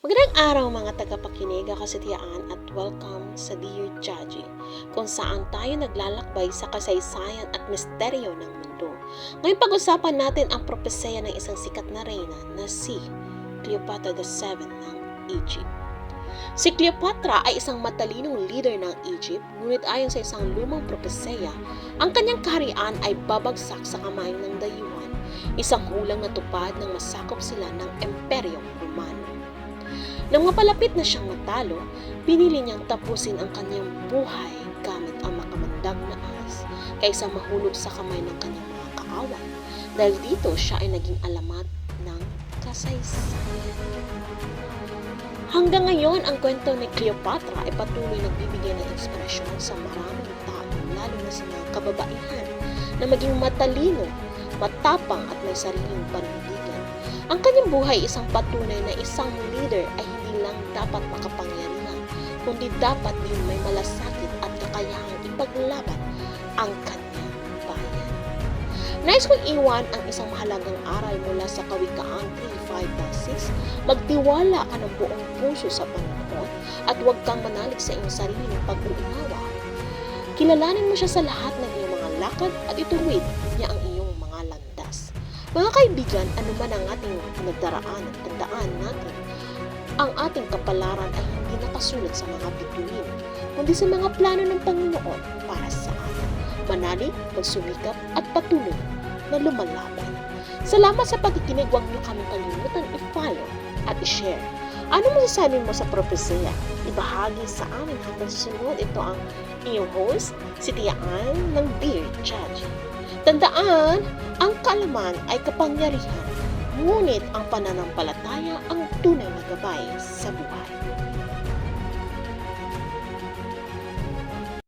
Magandang araw mga tagapakinig, ako si Tiaan at welcome sa Dear Chaji, kung saan tayo naglalakbay sa kasaysayan at misteryo ng mundo. Ngayon pag-usapan natin ang propesya ng isang sikat na reyna na si Cleopatra VII ng Egypt. Si Cleopatra ay isang matalinong leader ng Egypt, ngunit ayon sa isang lumang propesya, ang kanyang kaharian ay babagsak sa kamay ng dayuhan, isang hulang natupad nang masakop sila ng Imperyong Romano. Nang mapalapit na siyang matalo, pinili niyang tapusin ang kanyang buhay gamit ang makamandag na ahas kaysa mahulog sa kamay ng kanyang mga kaaway. Dahil dito siya ay naging alamat ng kasaysayan. Hanggang ngayon, ang kwento ni Cleopatra ay patuloy nagbibigay ng inspirasyon sa maraming tao, lalo na sa mga kababaihan, na maging matalino, matapang at may sariling panindigan. Ang kanyang buhay ay isang patunay na isang leader ay hindi lang dapat makapangyarihan, kundi dapat din may malasakit at kakayahang ipaglaban ang kanyang bayan. Nais kong iwan ang isang mahalagang aral mula sa Kawikaang 3.5-6, magtiwala ka ng buong puso sa Panginoon at huwag kang manalig sa iyong sariling pag-uunawa. Kilalanin mo siya sa lahat ng iyong mga lakad at ituwid niya ang iyong mga kaibigan, anuman ang ating pinagdaraan at tandaan natin, ang ating kapalaran ay hindi nakasulat sa mga bituin, kundi sa mga plano ng Panginoon para sa atin. Manalig, magsumikap at patuloy na lumalaban. Salamat sa pagkikinig. Huwag niyo kami kalimutan i-follow at i-share. Ano masasabi mo sa propesya? Ibahagi sa amin hanggang sa sunod. Ito ang iyong host, si Tiaan ng Dear Judge. Tandaan, ang kalaman ay kapangyarihan, ngunit ang pananampalataya ang tunay na gabay sa buhay.